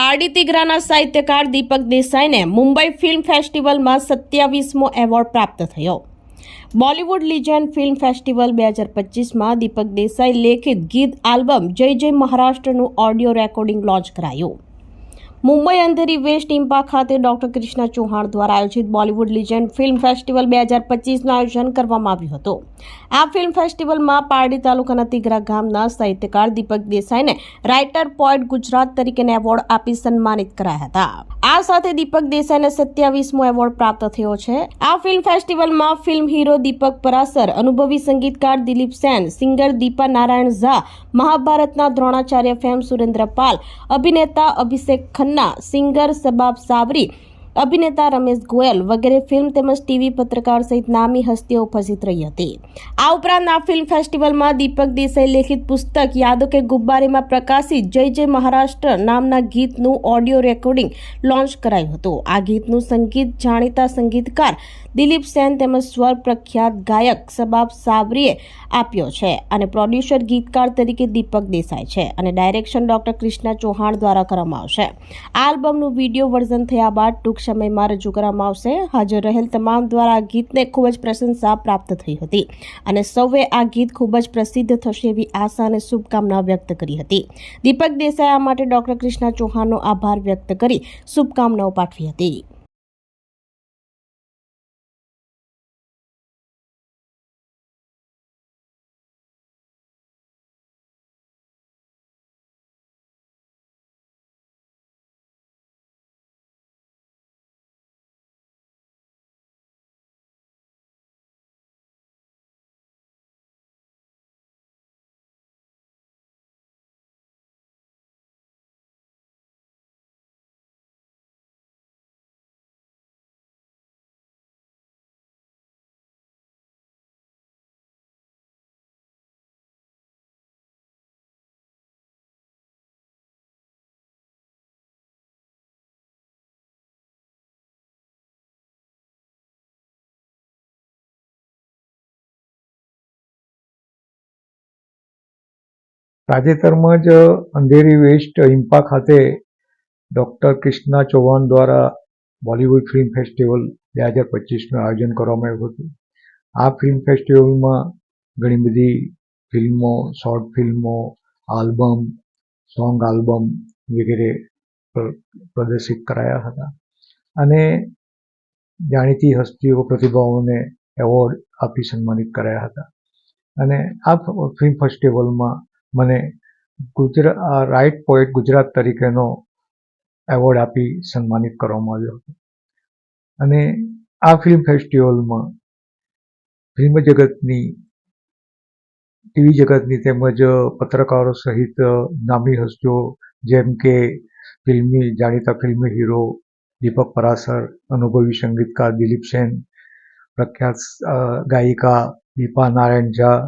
પારડી તિગરાના સાહિત્યકાર દીપક દેસાઈને મુંબઈ ફિલ્મ ફેસ્ટિવલમાં સત્યાવીસમો એવોર્ડ પ્રાપ્ત થયો. બોલિવૂડ લિજેન્ડ ફિલ્મ ફેસ્ટિવલ બે હજાર પચીસમાં દીપક દેસાઈ લેખિત ગીત આલ્બમ જય જય મહારાષ્ટ્રનું ઓડિયો રેકોર્ડિંગ લોન્ચ કરાયું. મુંબઈ અંધેરી વેસ્ટ ઇમ્પા ખાતે ડોક્ટર કૃષ્ણા ચૌહાણ દ્વારા આયોજિત બોલિવૂડ લિજેન્ડ ફિલ્મ ફેસ્ટિવલ બે હજાર પચીસનું આયોજન કરવામાં આવ્યું હતું. આ ફિલ્મ ફેસ્ટિવલમાં પારડી તાલુકાના તિગરા ગામના સાહિત્યકાર દીપક દેસાઈને રાઇટર પોએટ ગુજરાત તરીકેના એવોર્ડ આપી સન્માનિત કરાયા હતા. આ સાથે દીપક દેસાઈને સત્યાવીસમો એવોર્ડ પ્રાપ્ત થયો છે. આ ફિલ્મ ફેસ્ટિવલમાં ફિલ્મ હીરો દીપક પરાસર, અનુભવી સંગીતકાર દિલીપ સેન, સિંગર દીપા નારાયણ ઝા, મહાભારતના દ્રોણાચાર્ય ફેમ સુરેન્દ્ર પાલ, અભિનેતા અભિષેક ખન્ના સિંગર સબાબ સાબરી અભિનેતા રમેશ ગોયલ વગેરે ફિલ્મ તેમજ ટીવી પત્રકાર સહિત નામી હસ્તીઓ ઉપસ્થિત રહી હતી. આ ઉપરાંત આ ફિલ્મ ફેસ્ટિવલમાં દીપક દેસાઈ લેખિત પુસ્તક યાદો કે ગુબ્બારેમાં પ્રકાશિત જય જય મહારાષ્ટ્ર નામના ગીતનું ઓડિયો રેકોર્ડિંગ લોન્ચ કરાયું હતું. આ ગીતનું સંગીત જાણીતા સંગીતકાર દિલીપ સેન તેમજ સ્વર પ્રખ્યાત ગાયક સબાબ સાબરીએ આપ્યો છે અને પ્રોડ્યુસર ગીતકાર તરીકે દીપક દેસાઈ છે અને ડાયરેક્શન ડોક્ટર કૃષ્ણા ચૌહાણ દ્વારા કરવામાં આવશે. આ આલ્બમનું વીડિયો વર્ઝન થયા બાદ ટૂંક સમયમાં રજૂ કરવામાં આવશે. હાજર રહેલ તમામ દ્વારા ગીતને ખૂબ જ પ્રશંસા પ્રાપ્ત થઈ હતી અને સૌએ આ ગીત ખૂબ જ પ્રસિદ્ધ થશે એવી આશા અને શુભકામના વ્યક્ત કરી હતી. દીપક દેસાઈ આ માટે ડોક્ટર કૃષ્ણા ચૌહાણનો આભાર વ્યક્ત કરી શુભકામનાઓ પાઠવી હતી. તાજેતરમાં જ અંધેરી વેસ્ટ ઇમ્પા ખાતે ડૉક્ટર કૃષ્ણા ચૌહાણ દ્વારા બોલિવૂડ ફિલ્મ ફેસ્ટિવલ બે હજાર પચીસનું આયોજન કરવામાં આવ્યું હતું. આ ફિલ્મ ફેસ્ટિવલમાં ઘણી બધી ફિલ્મો, શોર્ટ ફિલ્મો, આલ્બમ, સોંગ આલ્બમ વગેરે પ્રદર્શિત કરાયા હતા. અને જાણીતી હસ્તીઓ, પ્રતિભાઓને એવોર્ડ આપી સન્માનિત કરાયા હતા. અને આ ફિલ્મ ફેસ્ટિવલમાં મને ગુજરાત રાઇટ પોએટ ગુજરાત તરીકેનો એવોર્ડ આપી સન્માનિત કરવામાં આવ્યો હતો. અને આ ફિલ્મ ફેસ્ટિવલમાં ફિલ્મ જગતની ટીવી જગતની તેમજ પત્રકારો સહિત નામી હસ્તીઓ જેમ કે ફિલ્મી, જાણીતા ફિલ્મી હીરો દીપક પરાસર, અનુભવી સંગીતકાર દિલીપ સેન, પ્રખ્યાત ગાયિકા દીપા નારાયણ ઝા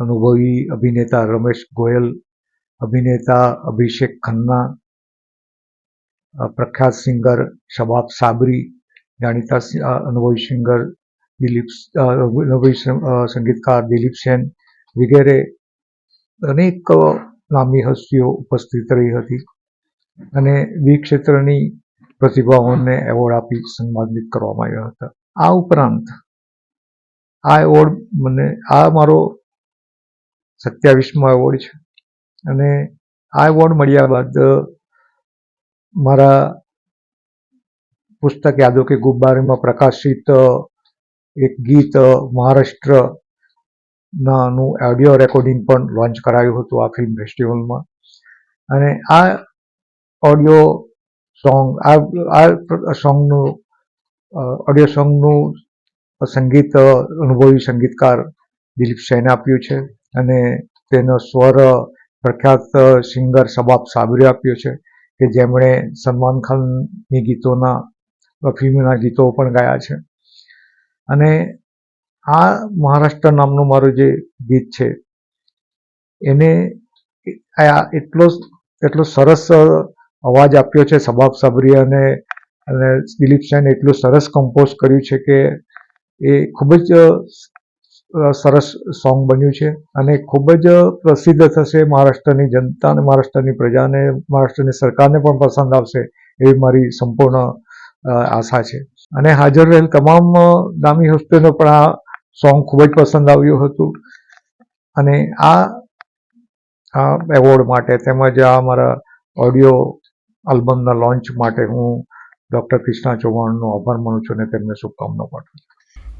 અનુભવી અભિનેતા રમેશ ગોયલ, અભિનેતા અભિષેક ખન્ના પ્રખ્યાત સિંગર શબાબ સાબરી, જાણીતા અનુભવી સિંગર દિલીપ અનુભવી સંગીતકાર દિલીપ સેન વગેરે અનેક લાંબી હસ્તીઓ ઉપસ્થિત રહી હતી અને વી ક્ષેત્રની પ્રતિભાઓને એવોર્ડ આપી સન્માનિત કરવામાં આવ્યા હતા. આ ઉપરાંત આ એવોર્ડ મને, આ મારો સત્યાવીસમો એવોર્ડ છે. અને આ એવોર્ડ મળ્યા બાદ મારા પુસ્તક યાદો કે ગુબ્બારેમાં પ્રકાશિત એક ગીત મહારાષ્ટ્ર નાનું ઓડિયો રેકોર્ડિંગ પણ લોન્ચ કરાયું હતું આ ફિલ્મ ફેસ્ટિવલમાં અને આ ઓડિયો સોંગ આ આ સોંગનું ઓડિયો સોંગનું સંગીત અનુભવી સંગીતકાર દિલીપ સેને આપ્યું છે. અને તેનો સ્વર પ્રખ્યાત સિંગર શબાબ સાબરી આપ્યો છે કે જેમણે સલમાન ખાનની ગીતોના, ફિલ્મના ગીતો પણ ગાયા છે. અને આ મહારાષ્ટ્ર નામનું મારું જે ગીત છે, એને આ એટલો એટલો સરસ અવાજ આપ્યો છે શબાબ સાબરી અને અને દિલીપ સેને એટલું સરસ કમ્પોઝ કર્યું છે કે એ ખૂબ જ સરસ સોંગ બન્યું છે અને ખૂબ જ પ્રસિદ્ધ થશે મહારાષ્ટ્રની જનતા અને મહારાષ્ટ્રની પ્રજાને, મહારાષ્ટ્રની સરકારને પણ પસંદ આવશે એવી મારી સંપૂર્ણ આશા છે. અને હાજર રહેલ તમામ નામી હસ્તીઓને પણ આ સોંગ ખૂબ જ પસંદ આવ્યું હતું. અને આ એવોર્ડ માટે તેમજ આ મારા ઓડિયો આલ્બમના લોન્ચ માટે હું ડૉક્ટર કૃષ્ણા ચૌહાણનો આભાર માનું છું અને તેમને શુભકામનાઓ પાઠવું છું.